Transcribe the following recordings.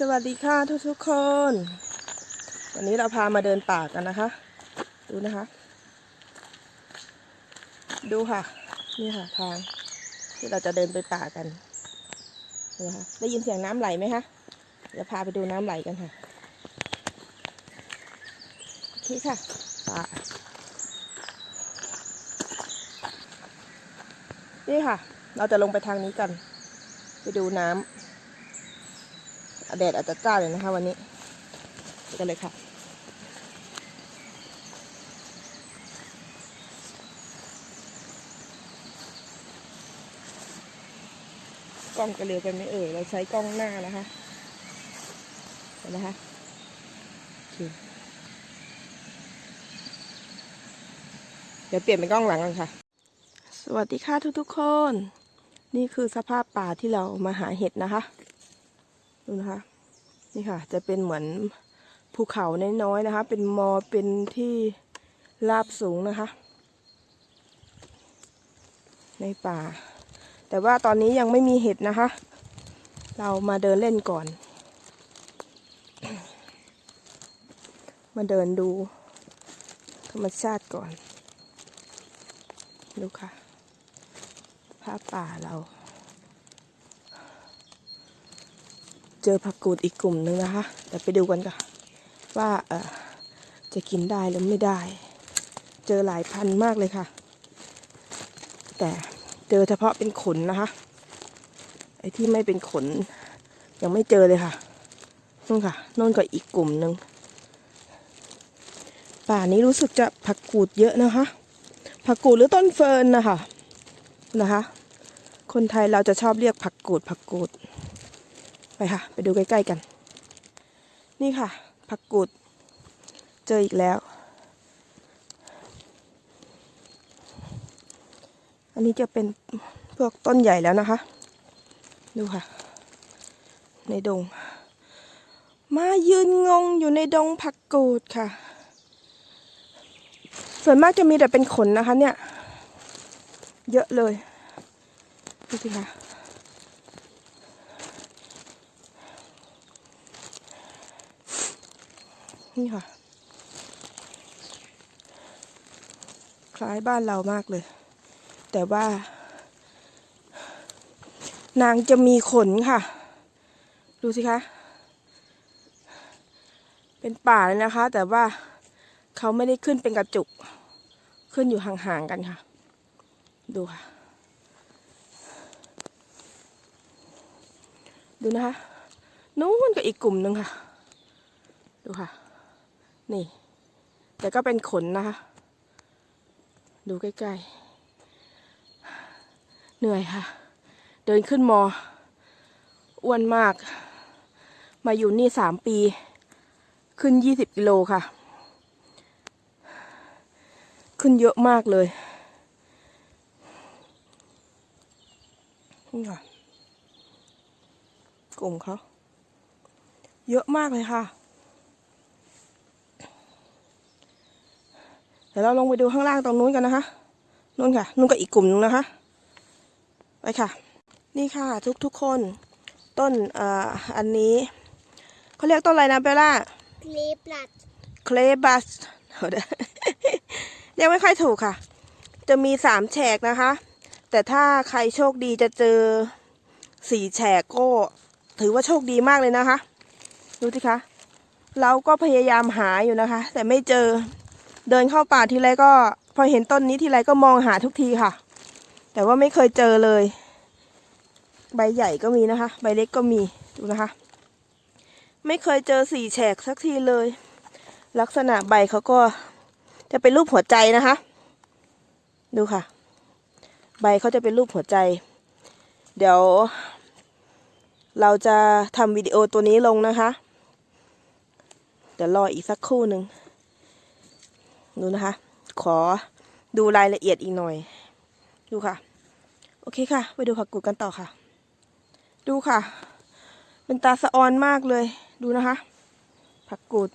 สวัสดีค่ะทุกทุกๆคน วันนี้เราพามาเดินป่ากันนะคะ ดูนะคะ ดูค่ะ นี่ค่ะทางที่เราจะเดินไปป่ากันนะคะได้ยินเสียงน้ำไหลไหมคะเดี๋ยวพาไปดูน้ำไหลกันค่ะโอเคค่ะป่านี่ค่ะ เราจะลงไปทางนี้กัน ไปดูน้ำ แดดอาจจะจ้าเลยนะคะ วันนี้ไปกันเลยค่ะกล้องจะเร็วไปไหมเอ่ย เราใช้กล้องหน้านะคะเห็นนะคะเคเดี๋ยวเปลี่ยนเป็นกล้องหลังกันค่ะ สวัสดีค่ะทุกๆคน นี่คือสภาพป่าที่เรามาหาเห็ดนะคะ ดูนะคะนี่ค่ะ จะเป็นเหมือนภูเขาน้อยๆนะคะ เป็นมอเป็นที่ราบสูงนะคะ ในป่า แต่ว่าตอนนี้ยังไม่มีเห็ดนะคะ เรามาเดินเล่นก่อน มาเดินดูธรรมชาติก่อน ดูค่ะภาพป่าเรา เจอผักกูดอีกกลุ่มหนึ่งนะคะเดี๋ยวไปดูกันค่ะว่าเออจะกินได้หรือไม่ได้ เจอหลายพันมากเลยค่ะ แต่เจอเฉพาะเป็นขนนะคะ ไอ้ที่ไม่เป็นขน ยังไม่เจอเลยค่ะนู่นค่ะนู่นก็อีกกลุ่มหนึ่งป่านี้รู้สึกจะผักกูดเยอะนะคะ ผักกูดหรือต้นเฟิร์นนะคะนะคะ คนไทยเราจะชอบเรียกผักกูดผักกูด ไปค่ะ ไปดูใกล้ๆกัน นี่ค่ะ ผักกูด เจออีกแล้ว อันนี้จะเป็นพวกต้นใหญ่แล้วนะคะ ดูค่ะ ในดง มายืนงงอยู่ในดงผักกูดค่ะ ส่วนมากจะมีแต่เป็นขนนะคะเนี่ย เยอะเลย ดูสิค่ะ นี่ค่ะ คล้ายบ้านเรามากเลย แต่ว่า นางจะมีขนค่ะ ดูสิคะ เป็นป่าเลยนะคะ แต่ว่าเขาไม่ได้ขึ้นเป็นกระจุก ขึ้นอยู่ห่างๆกันค่ะ ดูค่ะ ดูนะคะ นู้นก็อีกกลุ่มหนึ่งค่ะ ดูค่ะ นี่ แต่ก็เป็นขนนะคะ ดูใกล้ๆ เหนื่อยค่ะ เดินขึ้นมอ อ้วนมาก มาอยู่นี่สามปี ขึ้นยี่สิบกิโลค่ะ ขึ้นเยอะมากเลยนี่ค่ะกลุ่มเขาเยอะมากเลยค่ะ ดี๋ยวเราลงไปดูข้างล่างตรงนู้นกันนะคะนู่นค่ะนู่นก็อีกกลุ่มนึงนะคะไปค่ะ นี่ค่ะทุกทุกๆคนต้นเอ่ออันนี้เขาเรียกต้นอะไรนะเบลล่าคลิปลัดเคลบัสเรียกไม่ค่อยถูกค่ะ จะมีสามแฉกนะคะ แต่ถ้าใครโชคดีจะเจอสี่แฉกก็ถือว่าโชคดีมากเลยนะคะ ดูสิคะ เราก็พยายามหาอยู่นะคะ แต่ไม่เจอ เดินเข้าป่าทีไรก็ พอเห็นต้นนี้ทีไรก็มองหาทุกทีค่ะ แต่ว่าไม่เคยเจอเลย ใบใหญ่ก็มีนะคะ ใบเล็กก็มีดูนะคะ ไม่เคยเจอสี่แฉกสักทีเลย ลักษณะใบเขาก็จะเป็นรูปหัวใจนะคะ ดูค่ะ ใบเขาจะเป็นรูปหัวใจ เดี๋ยว เราจะทำวิดีโอตัวนี้ลงนะคะ เดี๋ยวรออีกสักครู่หนึ่ง ดูนะคะ ขอดูรายละเอียดอีกหน่อย ดูค่ะ โอเคค่ะ ไปดูผักกูดกันต่อค่ะ ดูค่ะ เป็นตาสะออนมากเลย ดูนะคะ ผักกูด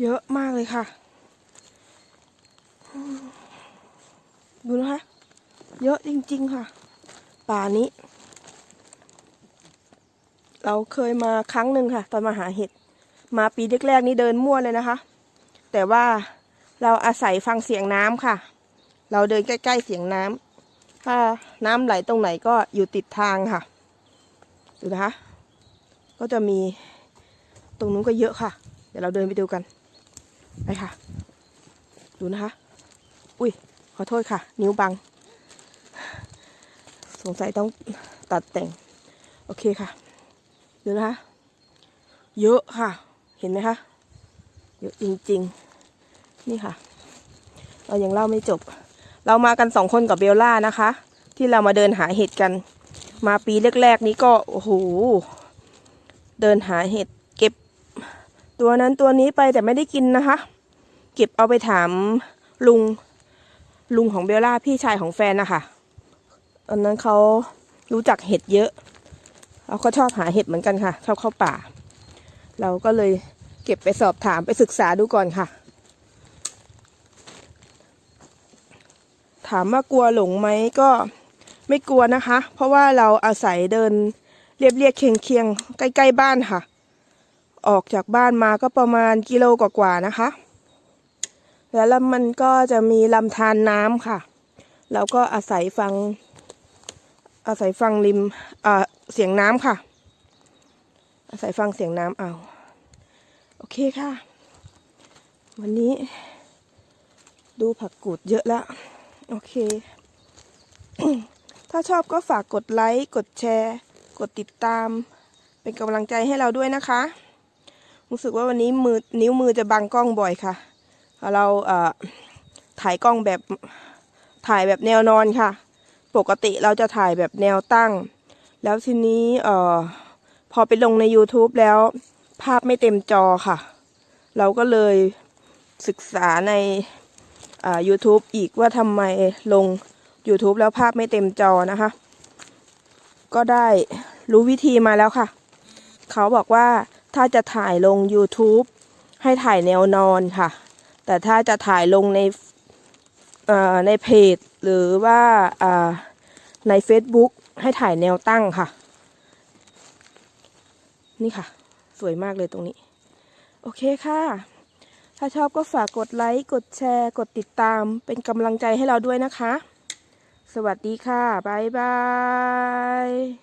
เยอะมากเลยค่ะ ดูนะคะ เยอะจริง ๆ ค่ะ ป่านี้ เราเคยมาครั้งหนึ่งค่ะ ตอนมาหาเห็ด มาปีแรกๆนี่เดินมั่วเลยนะคะ แต่ว่าเราอาศัยฟังเสียงน้ำค่ะ เราเดินใกล้ๆเสียงน้ำถ้าน้ำไหลตรงไหนก็อยู่ติดทางค่ะ ดูนะคะ ก็จะมีตรงนู้นก็เยอะค่ะ เดี๋ยวเราเดินไปดูกันไปค่ะ ดูนะคะ อุ้ยขอโทษค่ะ นิ้วบัง สงสัยต้องตัดแต่ง โอเคค่ะ ดูนะคะ เยอะค่ะ เห็นไหมคะ เยอะจริง ๆ นี่ค่ะ เรายังเล่าไม่จบ เรามากันสองคนกับเบลล่านะคะ ที่เรามาเดินหาเห็ดกัน มาปีแรก ๆ นี้ก็ โอ้โห เดินหาเห็ดเก็บ ตัวนั้นตัวนี้ไปแต่ไม่ได้กินนะคะ เก็บเอาไปถามลุงลุงของเบลล่าพี่ชายของแฟนนะคะอันนั้นเขารู้จักเห็ดเยอะเขาก็ชอบหาเห็ดเหมือนกันค่ะ ชอบเข้าป่า เราก็เลย เก็บไปสอบถามไปศึกษาดูก่อนค่ะ ถามว่ากลัวหลงไหมก็ไม่กลัวนะคะ เพราะว่าเราอาศัยเดินเรียบเรียบเคียงเคียงใกล้ๆบ้านค่ะ ออกจากบ้านมาก็ประมาณกิโลกว่าๆนะคะ แล้วลำมันก็จะมีลำธารน้ำค่ะเราก็อาศัยฟัง อาศัยฟังริมเสียงน้ำค่ะ อาศัยฟังเสียงน้ำเอา โอเคค่ะ วันนี้ดูผักกูดเยอะแล้ว โอเค ถ้าชอบก็ฝากกดไลค์ กดแชร์ กดติดตาม เป็นกำลังใจให้เราด้วยนะคะ รู้สึกว่าวันนี้มือนิ้วมือจะบังกล้องบ่อยค่ะ เราเอ่อถ่ายกล้องแบบถ่ายแบบแนวนอนค่ะ ปกติเราจะถ่ายแบบแนวตั้ง แล้วทีนี้เอ่อพอไปลงใน YouTube แล้ว ภาพไม่เต็มจอค่ะ เราก็เลยศึกษาใน YouTube อีกว่าทำไมลง YouTube แล้วภาพไม่เต็มจอนะคะ ก็ได้รู้วิธีมาแล้วค่ะ เขาบอกว่าถ้าจะถ่ายลง YouTube ให้ถ่ายแนวนอนค่ะ แต่ถ้าจะถ่ายลงในในเพจ หรือว่าอ่าใน Facebook ให้ถ่ายแนวตั้งค่ะ นี่ค่ะ สวยมากเลยตรงนี้ โอเคค่ะ ถ้าชอบก็ฝากกดไลค์ กดแชร์ กดติดตาม เป็นกำลังใจให้เราด้วยนะคะ สวัสดีค่ะ บ๊ายบาย